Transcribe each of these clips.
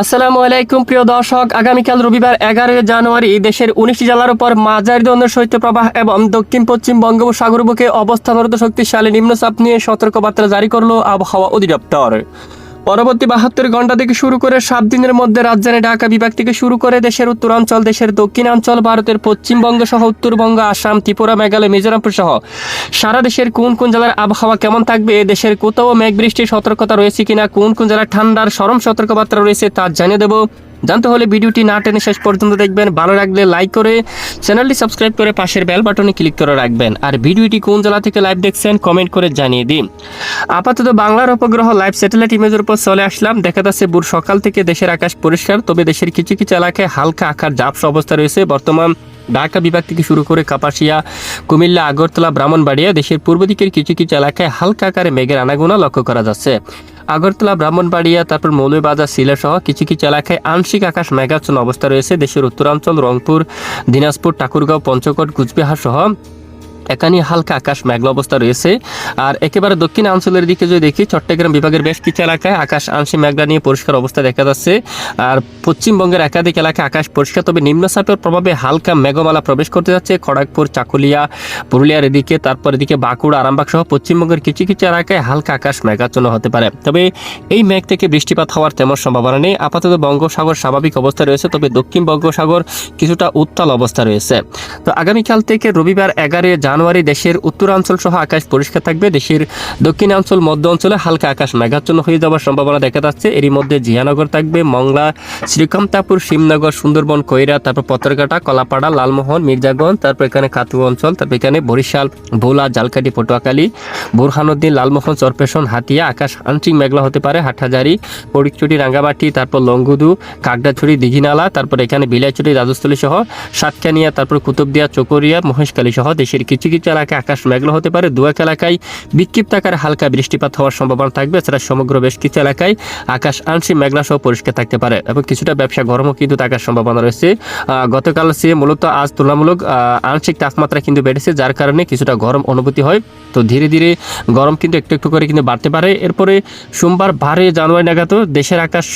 আসসালামু আলাইকুম, প্রিয় দর্শক। আগামীকাল রবিবার এগারোই জানুয়ারি, দেশের উনিশটি জেলার উপর মাঝারি ধরনের শৈত্যপ্রবাহ এবং দক্ষিণ, পশ্চিম বঙ্গোপসাগর বুকে অবস্থানরত শক্তিশালী নিম্নচাপ নিয়ে সতর্কবার্তা জারি করল আবহাওয়া অধিদপ্তর। পরবর্তী বাহাত্তর ঘণ্টা থেকে শুরু করে সাত দিনের মধ্যে রাজধানী ঢাকা বিভাগ থেকে শুরু করে দেশের উত্তরাঞ্চল, দেশের দক্ষিণাঞ্চল, ভারতের পশ্চিমবঙ্গ সহ উত্তরবঙ্গ, আসাম, ত্রিপুরা, মেঘালয়, মিজোরামপুর সহ সারা দেশের কোন কোন জেলার আবহাওয়া কেমন থাকবে দেশের কোথাও মেঘ বৃষ্টির সতর্কতা রয়েছে কিনা, কোন কোন জেলার ঠান্ডার সরম সতর্কবার্তা রয়েছে তা জানিয়ে দেবো। জানতে হলে ভিডিওটি না টেনে শেষ পর্যন্ত দেখবেন। ভালো লাগলে লাইক করে, চ্যানেলটি সাবস্ক্রাইব করে পাশের বেল বাটনে ক্লিক করে রাখবেন। আর ভিডিওটি কোন জেলা থেকে লাইভ দেখছেন কমেন্ট করে জানিয়ে দিন। আপাতত বাংলার উপগ্রহ লাইভ স্যাটেলাইট ইমেজের উপর চলে আসলাম। দেখা যাচ্ছে ভোর সকাল থেকে দেশের আকাশ পরিষ্কার, তবে দেশের কিছু কিছু এলাকায় হালকা আকার জাপস অবস্থা রয়েছে। বর্তমান ঢাকা বিভাগ থেকে শুরু করে কাপাসিয়া, কুমিল্লা, আগরতলা, ব্রাহ্মণবাড়িয়া দেশের পূর্ব দিকের কিছু কিছু এলাকায় হালকা আকারে মেঘের আনাগোনা লক্ষ্য করা যাচ্ছে। আগরতলা, ব্রাহ্মণবাড়িয়া, তারপর মৌলভীবাজার সিলেট সহ কিছু কিছু এলাকায় আংশিক আকাশ মেঘাচ্ছন্ন অবস্থা রয়েছে। দেশের উত্তরাঞ্চল, রংপুর, দিনাজপুর, ঠাকুরগাঁও, পঞ্চকট, কুচবিহার সহ এখানে হালকা আকাশ মেঘলা অবস্থা রয়েছে। আর একেবারে দক্ষিণ অঞ্চলের দিকে যদি দেখি, চট্টগ্রাম বিভাগের বেশ কিছু এলাকায় আকাশ আংশিক মেঘলা নিয়ে পরিষ্কার অবস্থা দেখা যাচ্ছে। আর পশ্চিমবঙ্গের একাধিক এলাকায় আকাশ পরিষ্কার, তবে নিম্নচাপের প্রভাবে হালকা মেঘমালা প্রবেশ করতে যাচ্ছে। খড়গপুর, চাকুলিয়া, পুরুলিয়ার এদিকে, তারপর এদিকে বাঁকুড়া, আরামবাগ সহ পশ্চিমবঙ্গের কিছু কিছু এলাকায় হালকা আকাশ মেঘাচ্ছন্ন হতে পারে। তবে এই মেঘ থেকে বৃষ্টিপাত হওয়ার তেমন সম্ভাবনা নেই। আপাতত বঙ্গোসাগর স্বাভাবিক অবস্থা রয়েছে, তবে দক্ষিণ বঙ্গোসাগর কিছুটা উত্তাল অবস্থা রয়েছে। তো আগামীকাল থেকে রবিবার এগারোই জানুয়ারি দেশের উত্তরাঞ্চল সহ আকাশ পরিষ্কার থাকবে। দেশের দক্ষিণাঞ্চল, মধ্য অঞ্চলে হালকা আকাশ মেঘাচ্ছন্ন হয়ে যাওয়ার সম্ভাবনা দেখা যাচ্ছে। এরই মধ্যে জিয়ানগর থাকবে, মংলা, শ্রীকান্তাপুর শিবনগর সুন্দরবন কৈরা তারপর পত্রকাটা, কলাপাড়া, লালমোহন, মির্জাগঞ্জ, তারপর এখানে কাতু অঞ্চল, তারপর এখানে বরিশাল, ভোলা জালকাটি পটুয়াখালী, বোরহানুদ্দিন, লালমোহন, চরপেশন, হাতিয়া, আকাশ আংশিক মেঘলা হতে পারে। হাটহাজারি পরিকচুটি রাঙ্গামাটি, তারপর লঙ্গুদু কাকড়াছড়ি দিঘিনালা, তারপর এখানে বিলাইচুরি, রাজস্থলী সহ সাতকানিয়া, তারপর কুতুবদিয়া, চকরিয়া মহেশখালী সহ দেশের কিছু কিছু এলাকায় আকাশ মেঘলা হতে পারে। দু এক এলাকায় বিক্ষিপ্ত আকারে হালকা বৃষ্টিপাত হওয়ার সম্ভাবনা থাকবে। এছাড়া সমগ্র বেশ কিছু এলাকায় আকাশ আংশিক মেঘলা সহ পরিষ্কার থাকতে পারে এবং কিছুটা ব্যবসা গরমও কিন্তু থাকার সম্ভাবনা রয়েছে। গতকাল সে মূলত আজ তুলনামূলক আংশিক তাপমাত্রা কিন্তু বেড়েছে, যার কারণে কিছুটা গরম অনুভূতি হয়। তো ধীরে ধীরে গরম কিন্তু একটু একটু করে কিন্তু বাড়তে পারে। এরপরে সোমবার বারোই জানুয়ারি নাগাদ দেশের আকাশ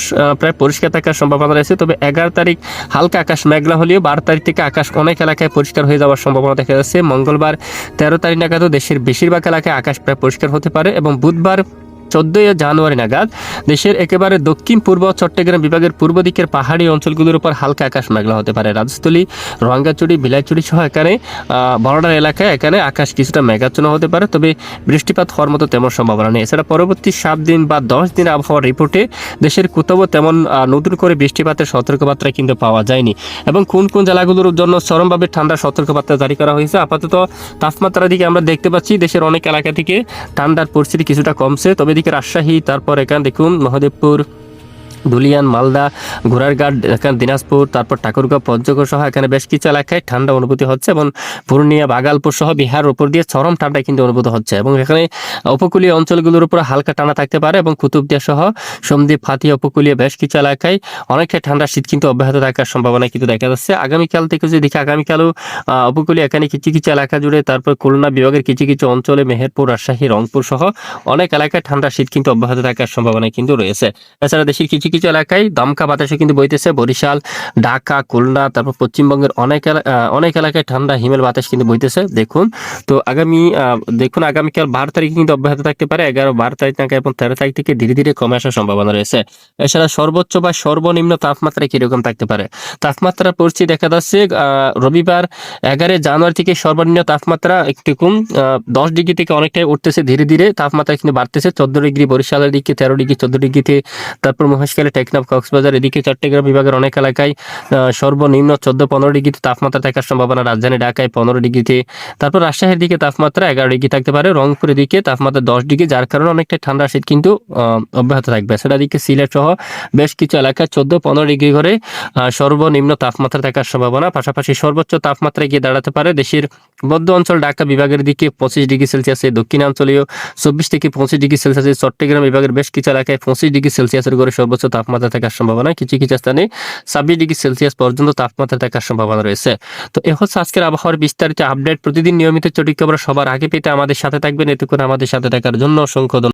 প্রায় পরিষ্কার থাকার সম্ভাবনা রয়েছে। তবে এগারো তারিখ হালকা আকাশ মেঘলা হলেও বারো তারিখ থেকে আকাশ অনেক এলাকায় পরিষ্কার হয়ে যাওয়ার সম্ভাবনা দেখা যাচ্ছে। মঙ্গলবার তেরো তারিখ নাগাদ দেশের বেশিরভাগ এলাকায় আকাশ প্রায় পরিষ্কার হতে পারে এবং বুধবার চোদ্দই জানুয়ারি নাগাদ দেশের একেবারে দক্ষিণ পূর্ব চট্টগ্রাম বিভাগের পূর্ব দিকের পাহাড়ি অঞ্চলগুলোর উপর হালকা আকাশ মেঘলা হতে পারে। রাজস্থলী, রঙ্গাচুরি বিলাইচুড়ি সহ এখানে বর্ডার এলাকায় এখানে আকাশ কিছুটা মেঘাচ্ছন্ন হতে পারে, তবে বৃষ্টিপাত হওয়ার মতো তেমন সম্ভাবনা নেই। এছাড়া পরবর্তী সাত দিন বা দশ দিন আবহাওয়ার রিপোর্টে দেশের কোথাও তেমন নতুন করে বৃষ্টিপাতের সতর্কবার্তা কিন্তু পাওয়া যায়নি। এবং কোন কোন জেলাগুলোর জন্য চরমভাবে ঠান্ডা সতর্কবার্তা জারি করা হয়েছে, আপাতত তাপমাত্রার দিকে আমরা দেখতে পাচ্ছি, দেশের অনেক এলাকা থেকে ঠান্ডার পরিস্থিতি কিছুটা কমছে, তবে এদিকে রাজশাহী তারপর এখানে দেখুন মহাদেবপুর ধুলিয়ান, মালদা ঘোড়ারঘাট এখানে দিনাজপুর, তারপর ঠাকুরগাঁও পঞ্চগড় সহ এখানে বেশ কিছু এলাকায় ঠান্ডা অনুভূতি হচ্ছে এবং পূর্ণিয়া বাগালপুর সহ বিহার উপর দিয়ে চরম ঠান্ডা কিন্তু অনুভূত হচ্ছে এবং এখানে উপকূলীয় অঞ্চলগুলোর উপর হালকা ঠান্ডা থাকতে পারে এবং কুতুবদিয়া সহ সন্দ্বীপ ফাতিয়া উপকূলীয় বেশ কিছু এলাকায় অনেকটা ঠান্ডা শীত কিন্তু অব্যাহত থাকার সম্ভাবনা কিন্তু দেখা যাচ্ছে। আগামীকাল থেকে যদি দেখি, আগামীকালও উপকূলীয় এখানে কিছু কিছু এলাকা জুড়ে তারপর খুলনা বিভাগের কিছু কিছু অঞ্চলে মেহেরপুর, রাজশাহী রংপুর সহ অনেক এলাকায় ঠান্ডা শীত কিন্তু অব্যাহত থাকার সম্ভাবনা কিন্তু রয়েছে। এছাড়া দেশের কিছু কিছু কিছু এলাকায় দমকা বাতাসে কিন্তু বইতেছে। বরিশাল, ঢাকা, খুলনা, তারপর পশ্চিমবঙ্গের অনেক অনেক এলাকায় ঠান্ডা, হিমেল বাতাস কিন্তু বইতেছে। দেখুন, তো আগামী দেখুন আগামীকাল বারো তারিখ কিন্তু অব্যাহত থাকতে পারে। এগারো, বারো তারিখ নাকি এবং তেরো তারিখ থেকে ধীরে ধীরে কমে আসার সম্ভাবনা রয়েছে। এছাড়া সর্বোচ্চ বা সর্বনিম্ন তাপমাত্রা কীরকম থাকতে পারে? তাপমাত্রা পরিস্থিতি দেখা যাচ্ছে রবিবার এগারো জানুয়ারি থেকে সর্বনিম্ন তাপমাত্রা একটু কম দশ ডিগ্রি থেকে অনেকটাই উঠতেছে। ধীরে ধীরে তাপমাত্রা কিন্তু বাড়তেছে। চোদ্দ ডিগ্রি বরিশালের দিকে, তেরো ডিগ্রি, চোদ্দ ডিগ্রিতে, তারপর মহেশখালী টেকনাফ কক্সবাজার এদিকে চট্টগ্রাম বিভাগের অনেক এলাকায় সর্বনিম্ন চোদ্দ পনেরো ডিগ্রিতে তাপমাত্রা থাকার সম্ভাবনা। রাজধানী ঢাকায় পনেরো ডিগ্রিতে। তারপর রাজশাহীর দিকে তাপমাত্রা এগারো ডিগ্রি থাকতে পারে। রংপুরের দিকে তাপমাত্রা দশ ডিগ্রি, যার কারণে অনেকটা ঠান্ডা শীত কিন্তু অব্যাহত থাকবে। সেটা দিকে সিলেট সহ বেশ কিছু এলাকায় চোদ্দ পনেরো ডিগ্রি করে সর্বনিম্ন তাপমাত্রা থাকার সম্ভাবনা। পাশাপাশি সর্বোচ্চ তাপমাত্রা গিয়ে দাঁড়াতে পারে দেশের মধ্য অঞ্চল ঢাকা বিভাগের দিকে পঁচিশ ডিগ্রি সেলসিয়াসে, দক্ষিণাঞ্চলীয় চব্বিশ থেকে পঁচিশ ডিগ্রি সেলসিয়াসে, চট্টগ্রাম বিভাগের বেশ কিছু এলাকায় পঁচিশ ডিগ্রি সেলসিয়াসের করে সর্বোচ্চ তাপমাত্রা থাকার সম্ভাবনা, কিছু কিছু স্থানে ছাব্বিশ ডিগ্রি সেলসিয়াস পর্যন্ত তাপমাত্রা থাকার সম্ভাবনা রয়েছে। তো এ হচ্ছে আজকের আবহাওয়ার বিস্তারিত আপডেট। প্রতিদিন নিয়মিত চটিক খবর সবার আগে পেতে আমাদের সাথে থাকবেন। এতক্ষণ আমাদের সাথে থাকার জন্য অসংখ্য।